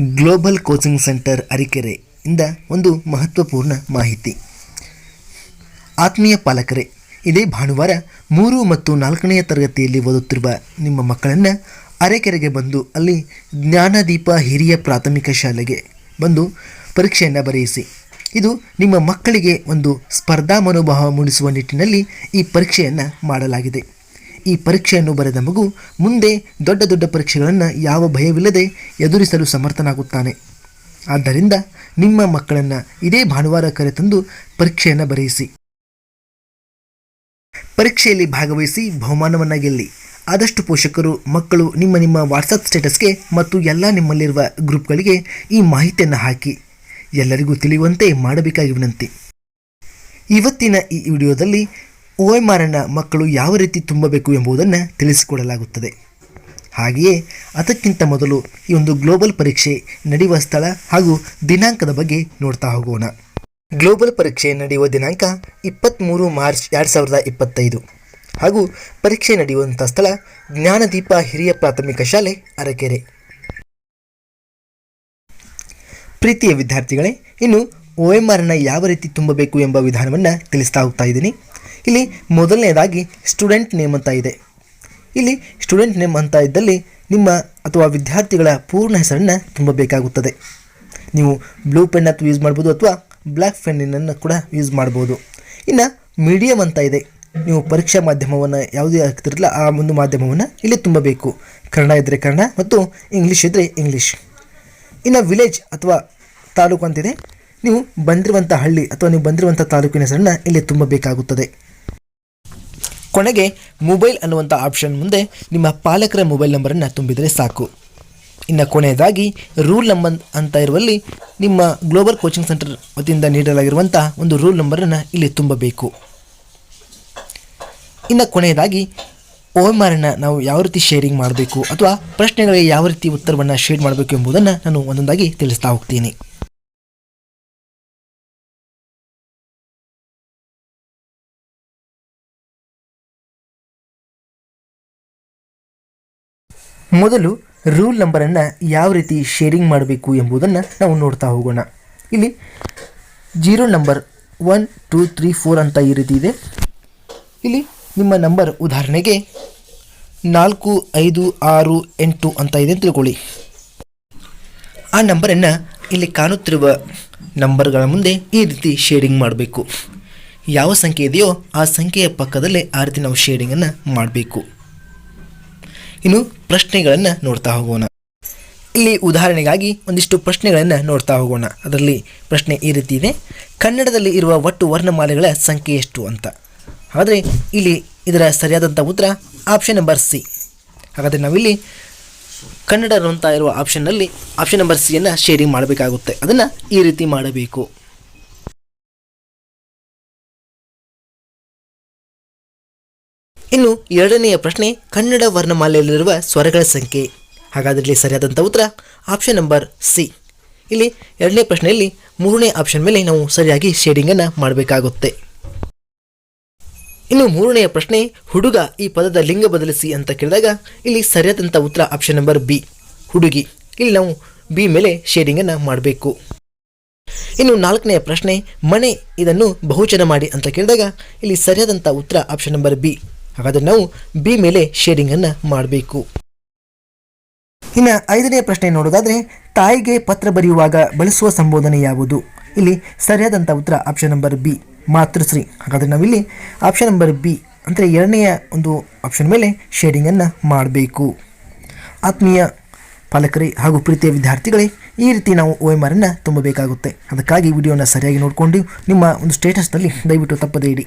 Global coaching centre Arikere ಇಂದ ಒಂದು ಮಹತ್ವಪೂರ್ಣ ಮಾಹಿತಿ. ಆತ್ಮೀಯ ಪಾಲಕರೇ, ಇದೇ ಭಾನುವಾರ ಮೂರು ಮತ್ತು ನಾಲ್ಕನೆಯ ತರಗತಿಯಲ್ಲಿ ಓದುತ್ತಿರುವ ನಿಮ್ಮ ಮಕ್ಕಳನ್ನು ಅರೆಕೆರೆಗೆ ಬಂದು ಅಲ್ಲಿ ಜ್ಞಾನದೀಪ ಹಿರಿಯ ಪ್ರಾಥಮಿಕ ಶಾಲೆಗೆ ಬಂದು ಪರೀಕ್ಷೆಯನ್ನು ಬರೆಯಿಸಿ. ಇದು ನಿಮ್ಮ ಮಕ್ಕಳಿಗೆ ಒಂದು ಸ್ಪರ್ಧಾ ಮನೋಭಾವ ಮೂಡಿಸುವ ನಿಟ್ಟಿನಲ್ಲಿ ಈ ಪರೀಕ್ಷೆಯನ್ನು ಮಾಡಲಾಗಿದೆ. ಈ ಪರೀಕ್ಷೆಯನ್ನು ಬರೆದ ಮಗು ಮುಂದೆ ದೊಡ್ಡ ದೊಡ್ಡ ಪರೀಕ್ಷೆಗಳನ್ನು ಯಾವ ಭಯವಿಲ್ಲದೆ ಎದುರಿಸಲು ಸಮರ್ಥನಾಗುತ್ತಾನೆ. ಆದ್ದರಿಂದ ನಿಮ್ಮ ಮಕ್ಕಳನ್ನು ಇದೇ ಭಾನುವಾರ ಕರೆತಂದು ಪರೀಕ್ಷೆಯನ್ನು ಬರೆಯಿಸಿ. ಪರೀಕ್ಷೆಯಲ್ಲಿ ಭಾಗವಹಿಸಿ ಬಹುಮಾನವನ್ನು ಗೆಲ್ಲಿ. ಆದಷ್ಟು ಪೋಷಕರು, ಮಕ್ಕಳು ನಿಮ್ಮ ನಿಮ್ಮ ವಾಟ್ಸಪ್ ಸ್ಟೇಟಸ್ಗೆ ಮತ್ತು ಎಲ್ಲ ನಿಮ್ಮಲ್ಲಿರುವ ಗ್ರೂಪ್ಗಳಿಗೆ ಈ ಮಾಹಿತಿಯನ್ನು ಹಾಕಿ. ಎಲ್ಲರಿಗೂ ತಿಳಿಯುವಂತೆ ಮಾಡಬೇಕಾಗಿ ವಿನಂತಿ ಇವತ್ತಿನ ಈ ವಿಡಿಯೋದಲ್ಲಿ ಒ ಎಂ ಆರನ್ನು ಮಕ್ಕಳು ಯಾವ ರೀತಿ ತುಂಬಬೇಕು ಎಂಬುದನ್ನು ತಿಳಿಸಿಕೊಡಲಾಗುತ್ತದೆ. ಹಾಗೆಯೇ ಅದಕ್ಕಿಂತ ಮೊದಲು ಈ ಒಂದು ಗ್ಲೋಬಲ್ ಪರೀಕ್ಷೆ ನಡೆಯುವ ಸ್ಥಳ ಹಾಗೂ ದಿನಾಂಕದ ಬಗ್ಗೆ ನೋಡ್ತಾ ಹೋಗೋಣ. ಗ್ಲೋಬಲ್ ಪರೀಕ್ಷೆ ನಡೆಯುವ ದಿನಾಂಕ ಇಪ್ಪತ್ತ್ಮೂರು ಮಾರ್ಚ್ ಎರಡು ಸಾವಿರದ ಇಪ್ಪತ್ತೈದು. ಹಾಗೂ ಪರೀಕ್ಷೆ ನಡೆಯುವಂಥ ಸ್ಥಳ ಜ್ಞಾನದೀಪ ಹಿರಿಯ ಪ್ರಾಥಮಿಕ ಶಾಲೆ ಅರಕೆರೆ. ಪ್ರೀತಿಯ ವಿದ್ಯಾರ್ಥಿಗಳೇ, ಇನ್ನು ಒ ಎಂ ಆರ್ನ ಯಾವ ರೀತಿ ತುಂಬಬೇಕು ಎಂಬ ವಿಧಾನವನ್ನು ತಿಳಿಸ್ತಾ ಹೋಗ್ತಾ ಇದ್ದೀನಿ. ಇಲ್ಲಿ ಮೊದಲನೇದಾಗಿ ಸ್ಟೂಡೆಂಟ್ ನೇಮ್ ಅಂತ ಇದೆ. ಇಲ್ಲಿ ಸ್ಟೂಡೆಂಟ್ ನೇಮ್ ಅಂತ ಇದ್ದಲ್ಲಿ ನಿಮ್ಮ ಅಥವಾ ವಿದ್ಯಾರ್ಥಿಗಳ ಪೂರ್ಣ ಹೆಸರನ್ನು ತುಂಬಬೇಕಾಗುತ್ತದೆ. ನೀವು ಬ್ಲೂ ಪೆನ್ ಅಥವಾ ಯೂಸ್ ಮಾಡ್ಬೋದು ಅಥವಾ ಬ್ಲ್ಯಾಕ್ ಪೆನ್ನನ್ನು ಕೂಡ ಯೂಸ್ ಮಾಡ್ಬೋದು. ಇನ್ನು ಮೀಡಿಯಮ್ ಅಂತ ಇದೆ. ನೀವು ಪರೀಕ್ಷಾ ಮಾಧ್ಯಮವನ್ನು ಯಾವುದೇ ಆಗ್ತಿರಲ್ಲ ಆ ಒಂದು ಮಾಧ್ಯಮವನ್ನು ಇಲ್ಲಿ ತುಂಬಬೇಕು. ಕನ್ನಡ ಇದ್ದರೆ ಕನ್ನಡ ಮತ್ತು ಇಂಗ್ಲೀಷ್ ಇದ್ದರೆ ಇಂಗ್ಲೀಷ್ ಇನ್ನು ವಿಲೇಜ್ ಅಥವಾ ತಾಲೂಕು ಅಂತಿದೆ ನೀವು ಬಂದಿರುವಂಥ ಹಳ್ಳಿ ಅಥವಾ ನೀವು ಬಂದಿರುವಂಥ ತಾಲೂಕಿನ ಹೆಸರನ್ನು ಇಲ್ಲಿ ತುಂಬಬೇಕಾಗುತ್ತದೆ. ಕೊನೆಗೆ ಮೊಬೈಲ್ ಅನ್ನುವಂಥ ಆಪ್ಷನ್ ಮುಂದೆ ನಿಮ್ಮ ಪಾಲಕರ ಮೊಬೈಲ್ ನಂಬರನ್ನು ತುಂಬಿದರೆ ಸಾಕು. ಇನ್ನು ಕೊನೆಯದಾಗಿ ರೂಲ್ ನಂಬರ್ ಅಂತ ಇರುವಲ್ಲಿ ನಿಮ್ಮ ಗ್ಲೋಬಲ್ ಕೋಚಿಂಗ್ ಸೆಂಟರ್ ವತಿಯಿಂದ ನೀಡಲಾಗಿರುವಂಥ ಒಂದು ರೂಲ್ ನಂಬರನ್ನು ಇಲ್ಲಿ ತುಂಬಬೇಕು. ಇನ್ನು ಕೊನೆಯದಾಗಿ ಆರನ್ನು ನಾವು ಯಾವ ರೀತಿ ಶೇರಿಂಗ್ ಮಾಡಬೇಕು ಅಥವಾ ಪ್ರಶ್ನೆಗಳಿಗೆ ಯಾವ ರೀತಿ ಉತ್ತರವನ್ನು ಶೇರ್ ಮಾಡಬೇಕು ಎಂಬುದನ್ನು ನಾನು ಒಂದೊಂದಾಗಿ ತಿಳಿಸ್ತಾ ಹೋಗ್ತೀನಿ. ಮೊದಲು ರೂಲ್ ನಂಬರನ್ನು ಯಾವ ರೀತಿ ಶೇರಿಂಗ್ ಮಾಡಬೇಕು ಎಂಬುದನ್ನು ನಾವು ನೋಡ್ತಾ ಹೋಗೋಣ. ಇಲ್ಲಿ zero number one two three four ಅಂತ ಈ ರೀತಿ ಇದೆ. ಇಲ್ಲಿ ನಿಮ್ಮ ನಂಬರ್ ಉದಾಹರಣೆಗೆ ನಾಲ್ಕು, ಐದು, ಆರು, ಎಂಟು ಅಂತ ಇದೆ ಅಂತ ತಿಳ್ಕೊಳ್ಳಿ. ಆ ನಂಬರನ್ನು ಇಲ್ಲಿ ಕಾಣುತ್ತಿರುವ ನಂಬರ್ಗಳ ಮುಂದೆ ಈ ರೀತಿ ಶೇರಿಂಗ್ ಮಾಡಬೇಕು. ಯಾವ ಸಂಖ್ಯೆ ಇದೆಯೋ ಆ ಸಂಖ್ಯೆಯ ಪಕ್ಕದಲ್ಲೇ ಆ ರೀತಿ ನಾವು ಶೇರಿಂಗನ್ನು ಮಾಡಬೇಕು. ಇನ್ನು ಪ್ರಶ್ನೆಗಳನ್ನು ನೋಡ್ತಾ ಹೋಗೋಣ. ಇಲ್ಲಿ ಉದಾಹರಣೆಗಾಗಿ ಒಂದಿಷ್ಟು ಪ್ರಶ್ನೆಗಳನ್ನು ನೋಡ್ತಾ ಹೋಗೋಣ. ಅದರಲ್ಲಿ ಪ್ರಶ್ನೆ ಈ ರೀತಿ ಇದೆ. ಕನ್ನಡದಲ್ಲಿ ಇರುವ ಒಟ್ಟು ವರ್ಣಮಾಲೆಗಳ ಸಂಖ್ಯೆ ಎಷ್ಟು ಅಂತ. ಆದರೆ ಇಲ್ಲಿ ಇದರ ಸರಿಯಾದಂಥ ಉತ್ತರ ಆಪ್ಷನ್ ನಂಬರ್ ಸಿ ಹಾಗಾದರೆ ನಾವಿಲ್ಲಿ ಕನ್ನಡ ಅಂತ ಇರುವ ಆಪ್ಷನ್ನಲ್ಲಿ ಆಪ್ಷನ್ ನಂಬರ್ ಸಿಯನ್ನು ಶೇರಿಂಗ್ ಮಾಡಬೇಕಾಗುತ್ತೆ. ಅದನ್ನು ಈ ರೀತಿ ಮಾಡಬೇಕು. ಎರಡನೆಯ ಪ್ರಶ್ನೆ, ಕನ್ನಡ ವರ್ಣಮಾಲೆಯಲ್ಲಿರುವ ಸ್ವರಗಳ ಸಂಖ್ಯೆ. ಹಾಗಾದರೆ ಸರಿಯಾದಂಥ ಉತ್ತರ ಆಪ್ಷನ್ ನಂಬರ್ ಸಿ ಇಲ್ಲಿ ಎರಡನೇ ಪ್ರಶ್ನೆಯಲ್ಲಿ ಮೂರನೇ ಆಪ್ಷನ್ ಮೇಲೆ ನಾವು ಸರಿಯಾಗಿ ಶೇಡಿಂಗನ್ನು ಮಾಡಬೇಕಾಗುತ್ತೆ. ಇನ್ನು ಮೂರನೆಯ ಪ್ರಶ್ನೆ, ಹುಡುಗ ಈ ಪದದ ಲಿಂಗ ಬದಲಿಸಿ ಅಂತ ಕೇಳಿದಾಗ ಇಲ್ಲಿ ಸರಿಯಾದಂಥ ಉತ್ತರ ಆಪ್ಷನ್ ನಂಬರ್ ಬಿ ಹುಡುಗಿ, ಇಲ್ಲಿ ನಾವು ಬಿ ಮೇಲೆ ಶೇಡಿಂಗನ್ನು ಮಾಡಬೇಕು. ಇನ್ನು ನಾಲ್ಕನೆಯ ಪ್ರಶ್ನೆ, ಮನೆ ಇದನ್ನು ಬಹುಚನ ಮಾಡಿ ಅಂತ ಕೇಳಿದಾಗ ಇಲ್ಲಿ ಸರಿಯಾದಂಥ ಉತ್ತರ ಆಪ್ಷನ್ ನಂಬರ್ ಬಿ ಹಾಗಾದರೆ ನಾವು ಬಿ ಮೇಲೆ ಶೇಡಿಂಗನ್ನು ಮಾಡಬೇಕು. ಇನ್ನು ಐದನೇ ಪ್ರಶ್ನೆ ನೋಡೋದಾದರೆ ತಾಯಿಗೆ ಪತ್ರ ಬರೆಯುವಾಗ ಬಳಸುವ ಸಂಬೋಧನೆ ಯಾವುದು? ಇಲ್ಲಿ ಸರಿಯಾದಂಥ ಉತ್ತರ ಆಪ್ಷನ್ ನಂಬರ್ ಬಿ ಮಾತೃಶ್ರೀ ಹಾಗಾದರೆ ನಾವಿಲ್ಲಿ ಆಪ್ಷನ್ ನಂಬರ್ ಬಿ ಅಂದರೆ ಎರಡನೆಯ ಒಂದು ಆಪ್ಷನ್ ಮೇಲೆ ಶೇಡಿಂಗನ್ನು ಮಾಡಬೇಕು. ಆತ್ಮೀಯ ಪಾಲಕರೇ ಹಾಗೂ ಪ್ರೀತಿಯ ವಿದ್ಯಾರ್ಥಿಗಳೇ, ಈ ರೀತಿ ನಾವು ಓ ಎಂ ಆರನ್ನು ತುಂಬಬೇಕಾಗುತ್ತೆ. ಅದಕ್ಕಾಗಿ ವಿಡಿಯೋನ ಸರಿಯಾಗಿ ನೋಡಿಕೊಂಡು ನಿಮ್ಮ ಒಂದು ಸ್ಟೇಟಸ್ನಲ್ಲಿ ದಯವಿಟ್ಟು ತಪ್ಪದೇ ಇಡಿ